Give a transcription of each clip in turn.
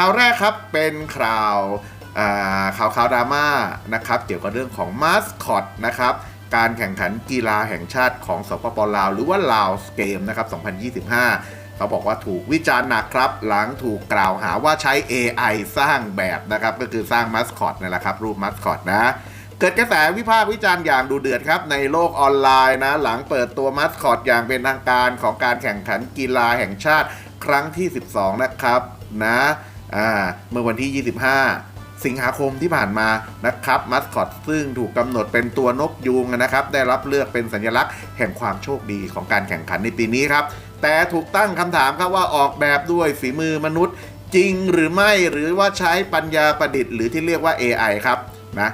ข่าวแรกครับเป็นข่าวข่าวข่าวดราม่านะครับเกี่ยวกับเรื่องของมาสคอตนะครับการแข่งขันกีฬาแห่งชาติของสปปลาว หรือว่าลาวเกมนะครับ2025 เขาบอกว่าถูกวิจารณ์หนักครับ หลังถูกกล่าวหาว่าใช้ AI สร้างแบบนะครับ ก็คือสร้างมาสคอตนี่แหละครับรูปมาสคอตนะเกิดกระแสวิพากษ์วิจารณ์อย่างดูเดือดครับ ในโลกออนไลน์นะ หลังเปิดตัวมาสคอตอย่างเป็นทางการของการแข่งขันกีฬาแห่งชาติครั้งที่ 12 นะครับนะ อ่าเมื่อวันที่ 25 สิงหาคมที่ผ่านมานะครับมัสคอตซึ่งถูกกำหนดเป็นตัวนกยูงนะครับ ได้รับเลือกเป็นสัญลักษณ์แห่งความโชคดีของการแข่งขันในปีนี้ครับ แต่ถูกตั้งคำถามครับว่าออกแบบด้วยฝีมือมนุษย์จริงหรือไม่หรือว่าใช้ปัญญาประดิษฐ์หรือที่เรียกว่า AI ครับนะ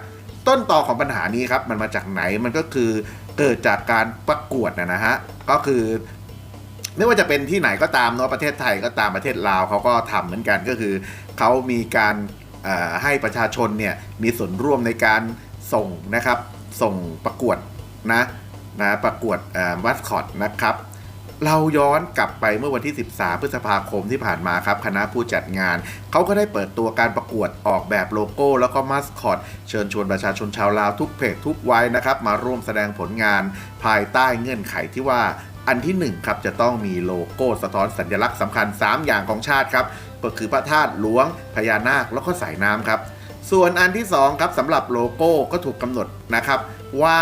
ต้นต่อของปัญหานี้ครับมันมาจากไหนมันก็คือเกิดจากการประกวดนะนะฮะก็คือ ไม่ว่าจะเป็นที่ไหนก็ตามเนาะประเทศไทยก็ตามประเทศลาวเขาก็ทำเหมือนกันก็คือเขามีการให้ประชาชนเนี่ยมีส่วนร่วมในการส่งนะครับส่งประกวดนะนะประกวดวัสคอตนะครับเราย้อนกลับไปเมื่อวันที่ 13 พฤษภาคมที่ผ่านมาครับ คณะผู้จัดงาน เขาก็ได้เปิดตัวการประกวดออกแบบโลโก้แล้วก็มาสคอต เชิญชวนประชาชนชาวลาวทุกเพศทุกวัยนะครับ มาร่วมแสดงผลงานภายใต้เงื่อนไขที่ว่า อันที่1ครับจะต้องมีโลโก้สะท้อนสัญลักษณ์สำคัญ 3 อย่างของชาติครับก็คือพระธาตุหลวงพญานาคแล้วก็สายน้ำครับ ส่วนอันที่2ครับสำหรับโลโก้ก็ถูกกำหนดนะครับ ว่า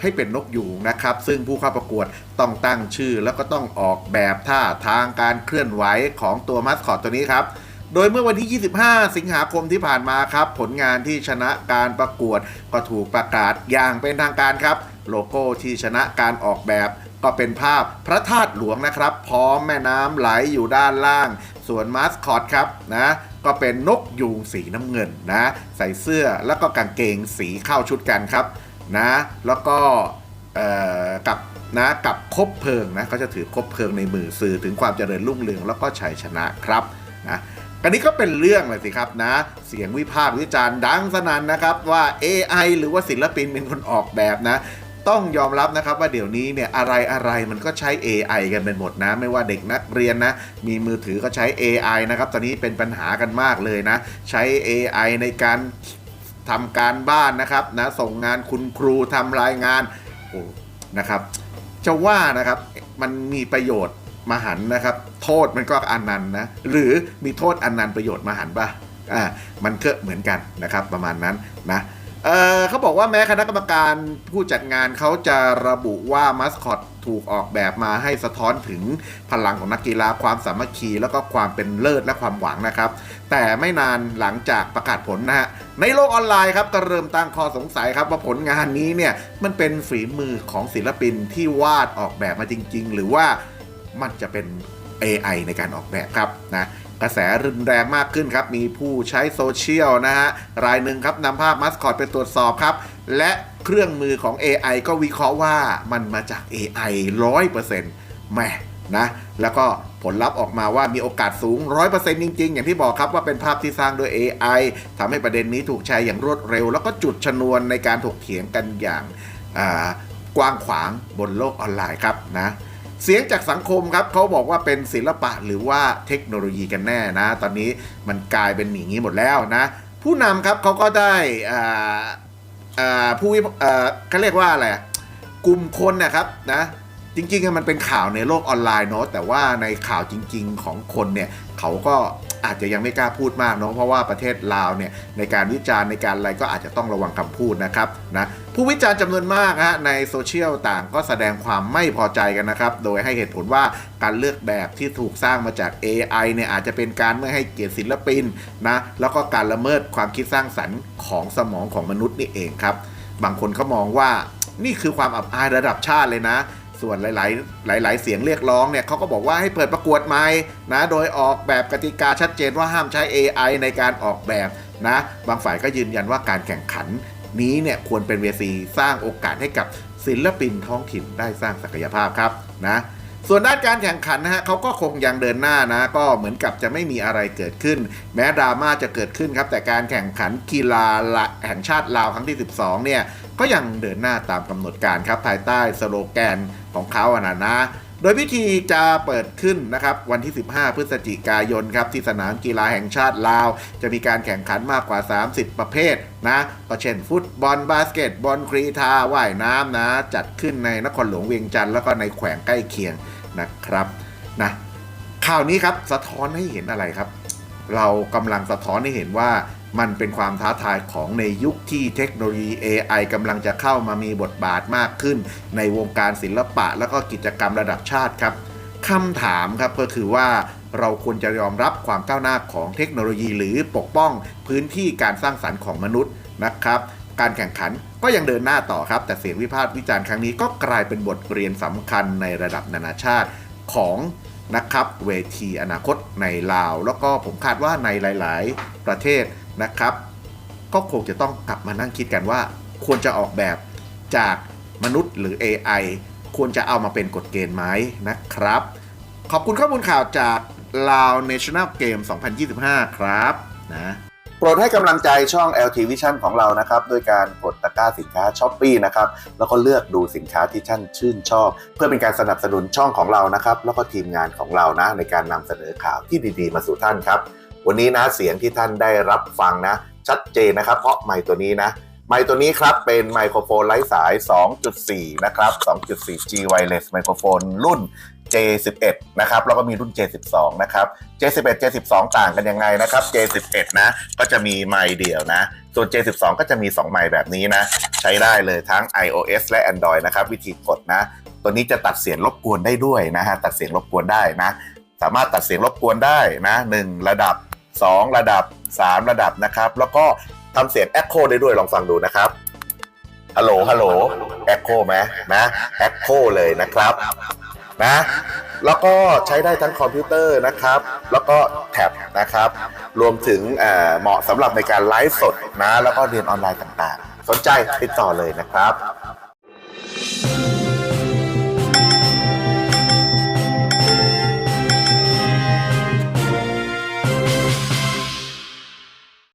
ให้เป็นนกยูงนะครับ ซึ่งผู้เข้าประกวดต้องตั้งชื่อ แล้วก็ต้องออกแบบท่าทางการเคลื่อนไหวของตัวมัสคอตตัวนี้ครับโดยเมื่อวันที่ 25 สิงหาคมที่ผ่านมาครับ ผลงานที่ชนะการประกวดก็ถูกประกาศอย่างเป็นทางการครับ โลโก้ที่ชนะการออกแบบ ก็เป็นภาพพระธาตุหลวงนะครับ พร้อมแม่น้ำไหลอยู่ด้านล่าง ส่วนมาสคอตครับนะก็เป็นนกยูงสีน้ำเงินนะ ใส่เสื้อแล้วก็กางเกงสีเข้าชุดกันครับนะแล้วก็กับนะกับคบเพลิงนะเขาจะถือคบเพลิงในมือสื่อถึงความเจริญรุ่งเรืองแล้วก็ชัยชนะครับนะกันนี้ก็เป็นเรื่องเลยสิครับนะ เสียงวิพากษ์วิจารณ์ดังสนั่นนะครับว่า AI หรือว่าศิลปินเป็นคนออกแบบนะ ต้องยอมรับนะครับว่าเดี๋ยวนี้เนี่ยอะไรอะไรมันก็ใช้ AI กันเป็นหมดนะ ไม่ว่าเด็กนักเรียนนะ มีมือถือก็ใช้ AI นะครับตอนนี้เป็นปัญหากันมากเลยนะ ใช้ AI ในการทำการบ้านนะครับนะส่งงานคุณครูทำรายงานโอ้นะครับจะว่านะครับมันมีประโยชน์มหันนะครับ โทษมันก็อันนันต์นะหรือมีโทษอันนันต์ประโยชน์มหันป่ะอ่ามันก็เหมือนกันนะครับประมาณนั้นนะ เออเขาบอกว่าแม้คณะกรรมการผู้จัดงานเขาจะระบุว่ามัสคอตถูกออกแบบมาให้สะท้อนถึงพลังของนักกีฬาความสามัคคี แล้วก็ความเป็นเลิศและความหวังนะครับ แต่ไม่นานหลังจากประกาศผลนะฮะในโลกออนไลน์ครับก็เริ่มตั้งข้อสงสัยครับว่าผลงานนี้เนี่ยมันเป็นฝีมือของศิลปินที่วาดออกแบบมาจริง ๆ หรือว่ามันจะเป็น AI ในการออกแบบครับนะ กระแสรุนแรงมากขึ้นครับ มีผู้ใช้โซเชียลนะฮะ รายหนึ่งครับนำภาพมัสคอตไปตรวจสอบครับ และเครื่องมือของ AI ก็วิเคราะห์ว่ามันมาจาก AI 100%แหม่นะ แล้วก็ผลลัพธ์ออกมาว่ามีโอกาสสูง 100%จริง ๆ อย่างที่บอกครับว่าเป็นภาพที่สร้างโดย AI ทำให้ประเด็นนี้ถูกแชร์อย่างรวดเร็ว แล้วก็จุดชนวนในการถกเถียงกันอย่างกว้างขวางบนโลกออนไลน์ครับนะ เสียงจากสังคมครับเขาบอกว่าเป็นศิลปะหรือว่าเทคโนโลยีกันแน่นะ ตอนนี้มันกลายเป็นอย่างนี้หมดแล้วนะ ผู้นำครับเขาก็ได้อ่าผู้วิเขาเรียกว่าอะไรกลุ่มคนนะครับนะ จริงๆมันเป็นข่าวในโลกออนไลน์เนาะแต่ว่าในข่าวจริง ๆ ของคนเนี่ยเขาก็อาจจะยังไม่กล้าพูดมากเนาะเพราะว่าประเทศลาวเนี่ยในการวิจารณ์ในการอะไรก็อาจจะต้องระวังคำพูดนะครับนะผู้วิจารณ์จำนวนมากฮะในโซเชียลต่างก็แสดงความไม่พอใจกันนะครับ โดยให้เหตุผลว่าการเลือกแบบที่ถูกสร้างมาจาก AI เนี่ยอาจจะเป็นการไม่ให้เกียรติศิลปินนะแล้วก็การละเมิดความคิดสร้างสรรค์ของสมองของมนุษย์นี่เองครับ บางคนเขามองว่านี่คือความอับอายระดับชาติเลยนะ ส่วนหลาย ๆ หลาย ๆ เสียงเรียกร้องเนี่ยเขาก็บอกว่าให้เปิดประกวดใหม่นะโดยออกแบบกติกาชัดเจนว่าห้ามใช้ AI ในการออกแบบนะบางฝ่ายก็ยืนยันว่าการแข่งขันนี้เนี่ยควรเป็นเวทีสร้างโอกาสให้กับศิลปินท้องถิ่นได้สร้างศักยภาพครับนะ ส่วนด้านการแข่งขันนะฮะเขาก็คงยังเดินหน้านะ ก็เหมือนกับจะไม่มีอะไรเกิดขึ้น แม้ดราม่าจะเกิดขึ้นครับ แต่การแข่งขันกีฬาละแห่งชาติลาวครั้งที่ 12 เนี่ย ก็ยังเดินหน้าตามกำหนดการครับภายใต้สโลแกนของเขาอะนะนะ โดยพิธีจะเปิดขึ้นนะครับวันที่ 15 พฤศจิกายนครับที่สนามกีฬาแห่งชาติลาว จะมีการแข่งขันมากกว่า 30 ประเภทนะก็เช่นฟุตบอลบาสเกตบอลกรีธาว่ายน้ำนะ จัดขึ้นในนครหลวงเวียงจันทร์แล้วก็ในแขวงใกล้เคียงนะครับนะข่าวนี้ครับสะท้อนให้เห็นอะไรครับ เรากำลังสะท้อนให้เห็นว่า มันเป็นความท้าทายของในยุคที่เทคโนโลยี AI กำลังจะเข้ามามีบทบาทมากขึ้น ในวงการศิลปะแล้วก็กิจกรรมระดับชาติครับคำถามครับก็คือว่าเราควรจะยอมรับความก้าวหน้าของเทคโนโลยี หรือปกป้องพื้นที่การสร้างสรรค์ของมนุษย์นะครับการแข่งขันก็ยังเดินหน้าต่อครับ แต่เสียงวิพากษ์วิจารณ์ครั้งนี้ก็กลายเป็นบทเรียนสำคัญในระดับนานาชาติของนะครับเวทีอนาคตในลาว แล้วก็ผมคาดว่าในหลาย ๆ ประเทศ นะครับ ก็คงจะต้องกลับมานั่งคิดกันว่า ควรจะออกแบบจากมนุษย์หรือ AI ควรจะเอามาเป็นกฎเกณฑ์ไหมนะครับ ขอบคุณข้อมูลข่าวจากลาว National Game 2025 ครับนะโปรดให้กำลังใจช่อง LT Vision ของเรานะครับด้วยการกดตะกร้าสินค้า s h อ p e e นะครับ แล้วก็เลือกดูสินค้าที่ท่านชื่นชอบ เพื่อเป็นการสนับสนุนช่องของเรานะครับ แล้วก็ทีมงานของเรานะในการนำเสนอข่าวที่ดีๆ มาสู่ท่านครับ วันนี้นะเสียงที่ท่านได้รับฟังนะ ชัดเจนนะครับ เพราะไมค์ตัวนี้นะไมค์ตัวนี้ครับเป็นไมโครโฟนไร้สาย 2.4 นะครับ 2.4 G wireless ไมโครโฟนรุ่น J11 นะครับแล้วก็มีรุ่น J12 นะครับ J11 J12 ต่างกันยังไงนะครับ J11 นะก็จะมีไมค์เดียวนะ ส่วน J12 ก็จะมี 2 ไมค์แบบนี้นะ ใช้ได้เลยทั้ง iOS และ Android นะครับ วิธีกดนะ ตัวนี้จะตัดเสียงรบกวนได้ด้วยนะฮะตัดเสียงรบกวนได้นะ สามารถตัดเสียงรบกวนได้นะ 1 ระดับ 2 ระดับ 3 ระดับนะครับ แล้วก็ทำเสียง Echo ได้ด้วยลองฟังดูนะครับฮัลโหลฮัลโหล Echo ไหมนะ Echo เลยนะครับนะแล้วก็ใช้ได้ทั้งคอมพิวเตอร์นะครับ แล้วก็แท็บนะครับ รวมถึงเอ่อเหมาะสำหรับในการไลฟ์สดนะ แล้วก็เรียนออนไลน์ต่างๆ สนใจติดต่อเลยนะครับ